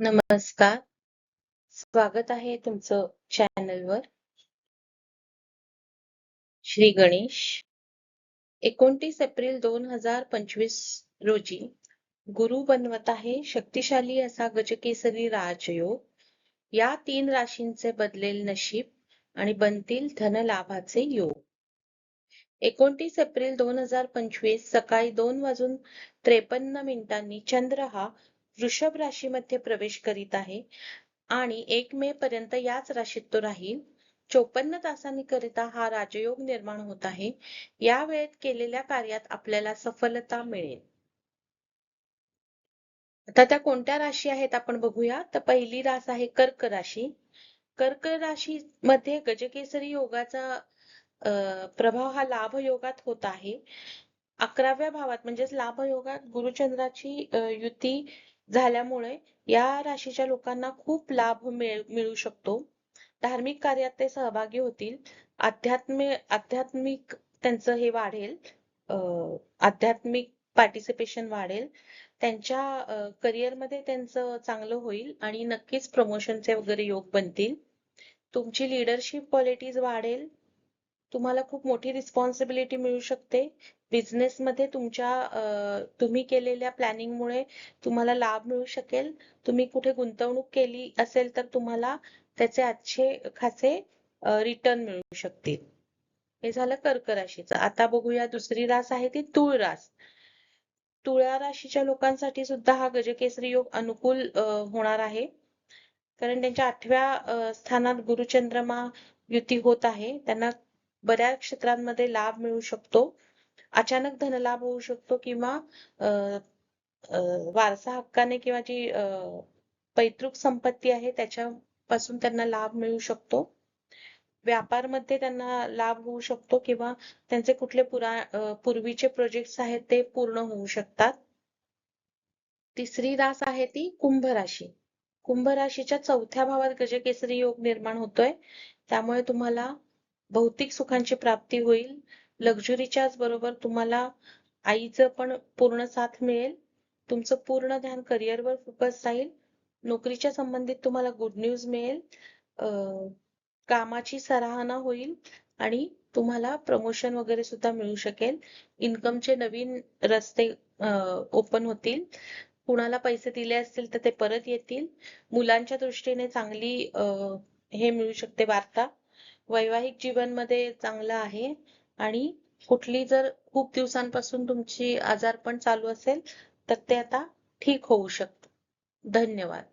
नमस्कार. स्वागत आहे तुमचं चॅनलवर. श्री गणेश. 29 एप्रिल 2025 रोजी गुरु बनवत आहे शक्तिशाली असा गजकेसरी राजयोग. या तीन राशींचे बदलेल नशीब आणि बनतील धनलाभाचे योग. 29 एप्रिल 2025 सकाळी दोन वाजून त्रेपन्न मिनिटांनी चंद्र हा वृषभ राशीमध्ये प्रवेश करीत आहे आणि एक मे पर्यंत याच राशीत तो राहील. चोपन्न तासांनी करिता हा राजयोग निर्माण होत आहे. या वेळेत केलेल्या कार्यात आपल्याला सफलता मिळेल. आता त्या कोणत्या राशी आहेत आपण बघूया. तर पहिली रास आहे कर्क राशी. कर्क राशी मध्ये गजकेसरी योगाचा प्रभाव हा लाभ योगात होत आहे. अकराव्या भावात म्हणजेच लाभ योगात गुरुचंद्राची युती झाल्यामुळे या राशीच्या लोकांना खूप लाभ मिळू शकतो. धार्मिक कार्यात ते सहभागी होतील. अध्यात्म आध्यात्मिक त्यांचं हे वाढेल. अध्यात्मिक पार्टिसिपेशन वाढेल. त्यांच्या करिअरमध्ये त्यांचं चांगलं होईल आणि नक्कीच प्रमोशनचे वगैरे योग बनतील. तुमची लिडरशिप क्वालिटीज वाढेल. तुम्हाला खूप मोठी रिस्पॉन्सिबिलिटी मिळू शकते. बिझनेसमध्ये तुमच्या तुम्ही केलेल्या प्लॅनिंगमुळे तुम्हाला लाभ मिळू शकेल. तुम्ही कुठे गुंतवणूक केली असेल तर तुम्हाला त्याचे अच्छे खासे रिटर्न मिळू शकतील. हे झालं कर्क राशीचं. आता बघूया दुसरी रास आहे ती तुळ रास. तुळा राशीच्या लोकांसाठी सुद्धा हा गजकेसरी योग अनुकूल होणार आहे. कारण त्यांच्या आठव्या स्थानात गुरुचंद्रमा युती होत आहे. त्यांना बऱ्याच क्षेत्रांमध्ये लाभ मिळू शकतो. अचानक धनलाभ होऊ शकतो किंवा वारसा हक्काने किंवा जी पैतृक संपत्ती आहे त्याच्यापासून त्यांना लाभ मिळू शकतो. व्यापारमध्ये त्यांना लाभ होऊ शकतो किंवा त्यांचे कुठले पुरा पूर्वीचे प्रोजेक्ट्स आहेत ते पूर्ण होऊ शकतात. तिसरी रास आहे ती कुंभ राशी. कुंभ राशीच्या चौथ्या भावात गजकेसरी योग निर्माण होतोय. त्यामुळे तुम्हाला भौतिक सुखांची प्राप्ती होईल. लक्झरीच्याच बरोबर तुम्हाला आईचं पण पूर्ण साथ मिळेल. तुमचं पूर्ण ध्यान करिअरवर फोकस राहील. नोकरीच्या संबंधित तुम्हाला गुड न्यूज मिळेल. कामाची सराहना होईल आणि तुम्हाला प्रमोशन वगैरे सुद्धा मिळू शकेल. इन्कमचे नवीन रस्ते ओपन होतील. कुणाला पैसे दिले असतील तर ते परत येतील. मुलांच्या दृष्टीने चांगली हे मिळू शकते वार्ता. वैवाहिक जीवनमध्ये चांगलं आहे आणि कुठली जर खूप दिवसांपासून तुमची आजारपण चालू असेल तर ते आता ठीक होऊ शकतं. धन्यवाद.